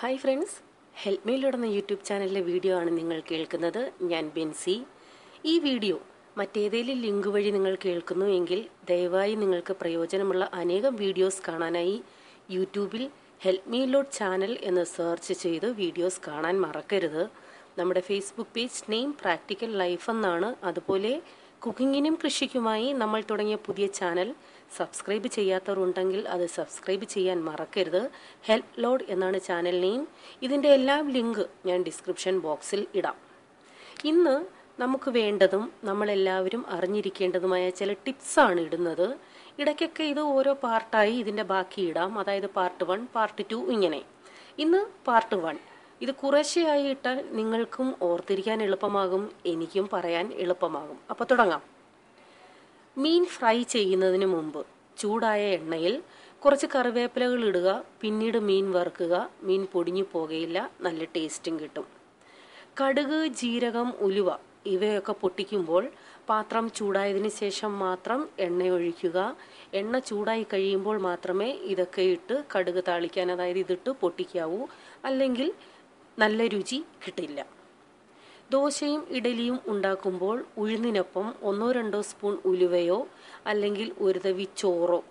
Hi friends help എന്ന YouTube ചാനലിലെ video ആണ് നിങ്ങൾ കേൾക്കുന്നത്. ഞാൻ ബെൻസി. ഈ വീഡിയോ മറ്റേതെങ്കിലും ലിങ്ക് വഴി നിങ്ങൾ കേൾക്കുന്നു എങ്കിൽ ദയവായി നിങ്ങൾക്ക് പ്രയോജനമുള്ള അനേകം വീഡിയോസ് കാണാനായി യൂട്യൂബിൽ ഹെൽപ്പ് മീ ലോഡ് ചാനൽ എന്ന് സെർച്ച് ചെയ്ത് വീഡിയോസ് കാണാൻ മറക്കരുത്. നമ്മുടെ Facebook page name practical life എന്നാണ്. അതുപോലെ കുക്കിങ്ങിനും കൃഷിക്കുമായി നമ്മൾ തുടങ്ങിയ പുതിയ ചാനൽ സബ്സ്ക്രൈബ് ചെയ്യാത്തവരുണ്ടെങ്കിൽ അത് സബ്സ്ക്രൈബ് ചെയ്യാൻ മറക്കരുത്. ഹെൽപ്പ് ലോഡ് എന്നാണ് ചാനൽ നെയിം. ഇതിന്റെ എല്ലാ ലിങ്ക് ഞാൻ ഡിസ്ക്രിപ്ഷൻ ബോക്സിൽ ഇടാം. ഇന്ന് നമുക്ക് വേണ്ടതും നമ്മളെല്ലാവരും അറിഞ്ഞിരിക്കേണ്ടതുമായ ചില ടിപ്സാണ് ഇടുന്നത്. ഇടയ്ക്കൊക്കെ ഇത് ഓരോ പാർട്ടായി ഇതിന്റെ ബാക്കി ഇടാം. അതായത് പാർട്ട് വൺ പാർട്ട് ടു ഇങ്ങനെ. ഇന്ന് പാർട്ട് വൺ. ഇത് കുറേശ്ശെയായി ഇട്ടാൽ നിങ്ങൾക്കും ഓർത്തിരിക്കാൻ എളുപ്പമാകും എനിക്കും പറയാൻ എളുപ്പമാകും. അപ്പോൾ തുടങ്ങാം. മീൻ ഫ്രൈ ചെയ്യുന്നതിന് മുമ്പ് ചൂടായ എണ്ണയിൽ കുറച്ച് കറിവേപ്പിലകൾ ഇടുക പിന്നീട് മീൻ വറുക്കുക മീൻ പൊടിഞ്ഞു പോകയില്ല നല്ല ടേസ്റ്റും കിട്ടും. കടുക് ജീരകം ഉലുവ ഇവയൊക്കെ പൊട്ടിക്കുമ്പോൾ പാത്രം ചൂടായതിന് ശേഷം മാത്രം എണ്ണ ഒഴിക്കുക. എണ്ണ ചൂടായി കഴിയുമ്പോൾ മാത്രമേ ഇതൊക്കെ ഇട്ട് കടുക് താളിക്കാൻ അതായത് ഇതിട്ട് പൊട്ടിക്കാവൂ. അല്ലെങ്കിൽ നല്ല രുചി കിട്ടില്ല. ദോശയും ഇഡലിയും ഉണ്ടാക്കുമ്പോൾ ഉഴുന്നിനൊപ്പം ഒന്നോ രണ്ടോ സ്പൂൺ ഉലുവയോ അല്ലെങ്കിൽ ഒരു തവി ചോറോ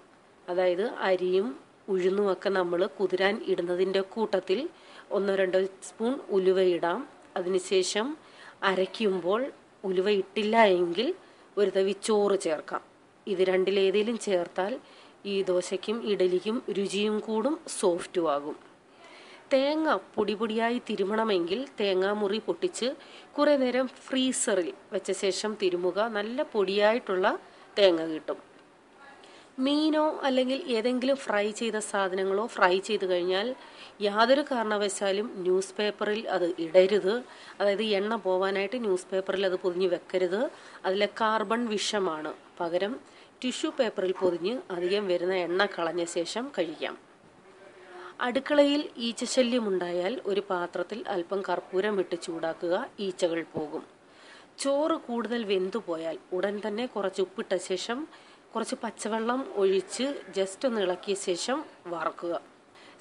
അതായത് അരിയും ഉഴുന്നുമൊക്കെ നമ്മൾ കുതിരാൻ ഇടുന്നതിന്റെ കൂട്ടത്തിൽ ഒന്നോ രണ്ടോ സ്പൂൺ ഉലുവ ഇടാം. അതിനുശേഷം അരയ്ക്കുമ്പോൾ ഉലുവ ഇട്ടില്ല എങ്കിൽ ഒരു തവി ചോറ് ചേർക്കാം. ഇത് രണ്ടിലേതെങ്കിലും ചേർത്താൽ ഈ ദോശയ്ക്കും ഇഡലിക്കും രുചിയും കൂടും സോഫ്റ്റും ആകും. തേങ്ങ പൊടി പൊടിയായി തിരുമണമെങ്കിൽ തേങ്ങാമുറി പൊട്ടിച്ച് കുറേ നേരം ഫ്രീസറിൽ വെച്ച ശേഷം തിരുമുക. നല്ല പൊടിയായിട്ടുള്ള തേങ്ങ കിട്ടും. മീനോ അല്ലെങ്കിൽ ഏതെങ്കിലും ഫ്രൈ ചെയ്ത സാധനങ്ങളോ ഫ്രൈ ചെയ്ത് കഴിഞ്ഞാൽ യാതൊരു കാരണവശാലും ന്യൂസ് പേപ്പറിൽ അത് ഇടരുത്. അതായത് എണ്ണ പോവാനായിട്ട് ന്യൂസ് പേപ്പറിൽ അത് പൊതിഞ്ഞ് വെക്കരുത്. അതിലെ കാർബൺ വിഷമാണ്. പകരം ടിഷ്യൂ പേപ്പറിൽ പൊതിഞ്ഞ് അധികം വരുന്ന എണ്ണ കളഞ്ഞ ശേഷം കഴിക്കാം. അടുക്കളയിൽ ഈച്ചശല്യമുണ്ടായാൽ ഒരു പാത്രത്തിൽ അല്പം കർപ്പൂരം ഇട്ട് ചൂടാക്കുക ഈച്ചകൾ പോകും. ചോറ് കൂടുതൽ വെന്തുപോയാൽ ഉടൻ തന്നെ കുറച്ച് ഉപ്പിട്ട ശേഷം കുറച്ച് പച്ചവെള്ളം ഒഴിച്ച് ജസ്റ്റ് ഒന്ന് ഇളക്കിയ ശേഷം വറക്കുക.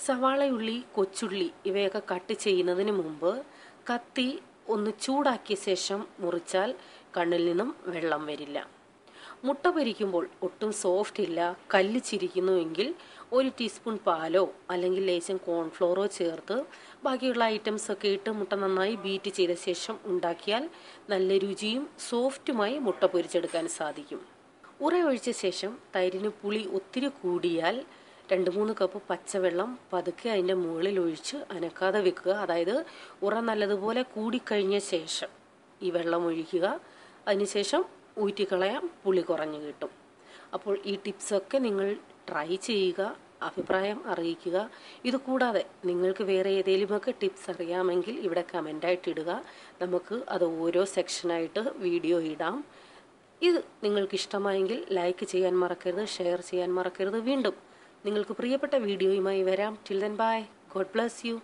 സവാളയുള്ളി കൊച്ചുള്ളി ഇവയൊക്കെ കട്ട് ചെയ്യുന്നതിന് മുമ്പ് കത്തി ഒന്ന് ചൂടാക്കിയ ശേഷം മുറിച്ചാൽ കണ്ണിൽ നിന്നും വെള്ളം വരില്ല. മുട്ട പൊരിക്കുമ്പോൾ ഒട്ടും സോഫ്റ്റ് ഇല്ല കല്ല് ചിരിക്കുന്നുവെങ്കിൽ ഒരു ടീസ്പൂൺ പാലോ അല്ലെങ്കിൽ ലേശം കോൺഫ്ലോറോ ചേർത്ത് ബാക്കിയുള്ള ഐറ്റംസ് ഒക്കെ ഇട്ട് മുട്ട നന്നായി ബീറ്റ് ചെയ്ത ശേഷം ഉണ്ടാക്കിയാൽ നല്ല രുചിയും സോഫ്റ്റുമായി മുട്ട പൊരിച്ചെടുക്കാൻ സാധിക്കും. ഉറ ഒഴിച്ച ശേഷം തൈരിന് പുളി ഒത്തിരി കൂടിയാൽ രണ്ട് മൂന്ന് കപ്പ് പച്ചവെള്ളം പതുക്കെ അതിന്റെ മുകളിൽ ഒഴിച്ച് അനക്കാതെ വെക്കുക. അതായത് ഉറ നല്ലതുപോലെ കൂടിക്കഴിഞ്ഞ ശേഷം ഈ വെള്ളം ഒഴിക്കുക. അതിനുശേഷം ഊറ്റിക്കളയാം പുളി കുറഞ്ഞു കിട്ടും. അപ്പോൾ ഈ ടിപ്സൊക്കെ നിങ്ങൾ ട്രൈ ചെയ്യുക അഭിപ്രായം അറിയിക്കുക. ഇത് കൂടാതെ നിങ്ങൾക്ക് വേറെ ഏതെങ്കിലുമൊക്കെ ടിപ്സ് അറിയാമെങ്കിൽ ഇവിടെ കമന്റായിട്ട് ഇടുക. നമുക്ക് അത് ഓരോ സെക്ഷനായിട്ട് വീഡിയോ ഇടാം. ഇത് നിങ്ങൾക്ക് ഇഷ്ടമായെങ്കിൽ ലൈക്ക് ചെയ്യാൻ മറക്കരുത് ഷെയർ ചെയ്യാൻ മറക്കരുത്. വീണ്ടും നിങ്ങൾക്ക് പ്രിയപ്പെട്ട വീഡിയോയുമായി വരാം. Till then bye God bless you